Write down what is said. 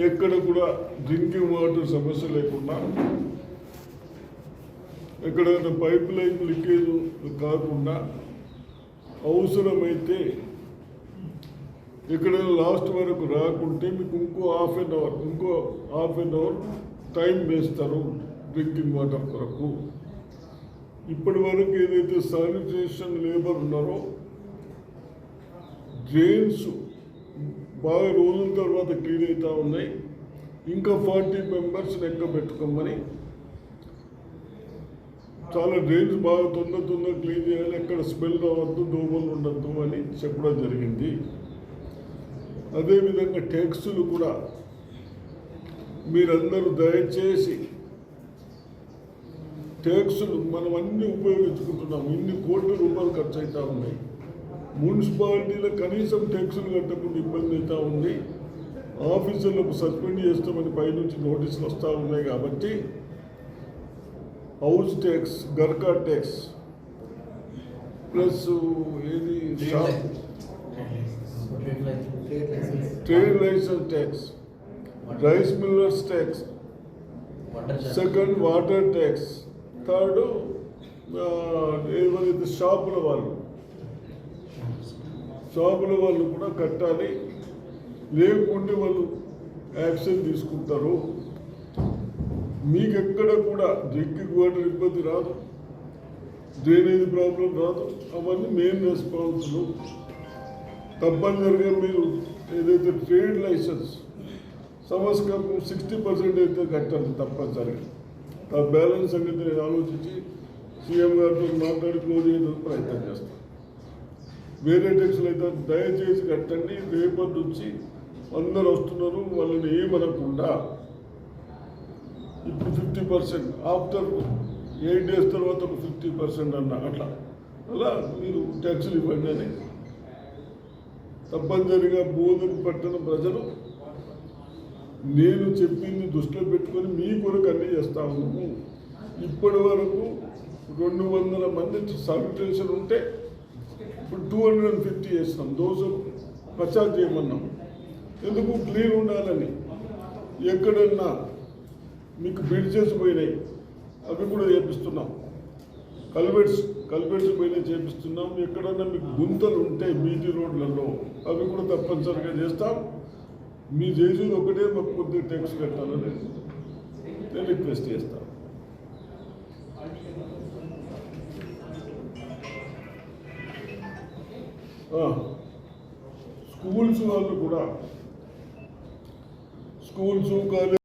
ఎక్కడ కూడా drinking water సమస్య లేకుండా ఎక్కడైనా పైప్ లైన్ లీకేజ్ కాకుండా అవసరమైతే ఎక్కడైనా లాస్ట్ వరకు రాకుంటే మీకు ఇంకో హాఫ్ అన్ అవర్ ఇంకో హాఫ్ అన్ అవర్ టైం వేస్తారు డ్రింకింగ్ వాటర్ కొరకు. ఇప్పటి వరకు ఏదైతే శానిటేషన్ లేబర్ ఉన్నారో డ్రైన్స్ బాగా రోజుల తర్వాత క్లీన్ అవుతూ ఉన్నాయి. ఇంకా ఫార్టీ మెంబర్స్ లెక్క పెట్టుకోమని. చాలా డ్రైన్స్ బాగా తొందర తొందర క్లీన్ చేయాలి ఎక్కడ స్మెల్ రావద్దు దోమలు ఉండద్దు అని చెప్పడం జరిగింది. అదేవిధంగా ట్యాక్సులు కూడా మీరందరూ దయచేసి ట్యాక్సులు మనం అన్నీ ఉపయోగించుకుంటున్నాం. ఇన్ని కోట్ల రూపాయలు ఖర్చు అవుతూ ఉన్నాయి. మున్సిపాలిటీలో కనీసం ట్యాక్సులు కట్టకుండా ఇబ్బంది అవుతా ఉంది. ఆఫీసర్లకు సస్పెండ్ చేస్తామని పైనుంచి నోటీసులు వస్తూ ఉన్నాయి కాబట్టి హౌస్ ట్యాక్స్ గర్కా ట్యాక్స్ ప్లస్ ఏది shop? Trade licence tax rice millers tax second water tax third ఏదైతే షాపుల వాళ్ళు షాపుల వాళ్ళు కూడా కట్టాలి. లేకుంటే వాళ్ళు యాక్షన్ తీసుకుంటారు. మీకు కూడా డ్రింకింగ్ వాటర్ ఇబ్బంది రాదు. డ్రైనేజ్ ప్రాబ్లం రాదు. అవన్నీ మెయిన్ రెస్పాన్సులు. తప్పనిసరిగా మీరు ఏదైతే ట్రేడ్ లైసెన్స్ సంవత్సరం సిక్స్టీ పర్సెంట్ అయితే కట్టాలి తప్పనిసరిగా. ఆ బ్యాలెన్స్ అనేది నేను ఆలోచించి సీఎం గారితో మాట్లాడి క్లోజ్ చేయడానికి ప్రయత్నం చేస్తాను. వేరే ట్యాక్స్లు అయితే దయచేసి కట్టండి. రేపటి నుంచి అందరు వస్తున్నారు. వాళ్ళని ఏమనకుండా ఇప్పుడు fifty percent after eight days తర్వాత ఒక ఫిఫ్టీ పర్సెంట్ అన్న అట్లా. అలా మీరు ట్యాక్సులు ఇవ్వండి అని. తప్పనిసరిగా బోధన పట్టణ ప్రజలు నేను చెప్పింది దృష్టిలో పెట్టుకొని మీ కొరకు అన్ని చేస్తా ఉన్నాము. ఇప్పటి వరకు రెండు వందల మంది శానిటేషన్ ఉంటే ఇప్పుడు టూ హండ్రెడ్ అండ్ ఫిఫ్టీ చేస్తాం దోశ ప్రచారం చేయమన్నాం. ఎందుకు? క్లీన్ ఉండాలని. ఎక్కడన్నా మీకు బ్రిడ్జెస్ పోయినాయి. అవి కూడా చేపిస్తున్నాం. కల్వెట్స్ కల్వెట్స్ పోయినాయి చేపిస్తున్నాం. ఎక్కడన్నా మీకు గుంతలు ఉంటాయి బీటీ రోడ్లలో అవి కూడా తప్పనిసరిగా చేస్తాం. మీ చేసేది ఒకటే మాకు కొద్దిగా ట్యాక్స్ కట్టాలని నేను రిక్వెస్ట్ చేస్తాను స్కూల్స్ వాళ్ళు కూడా. Schools college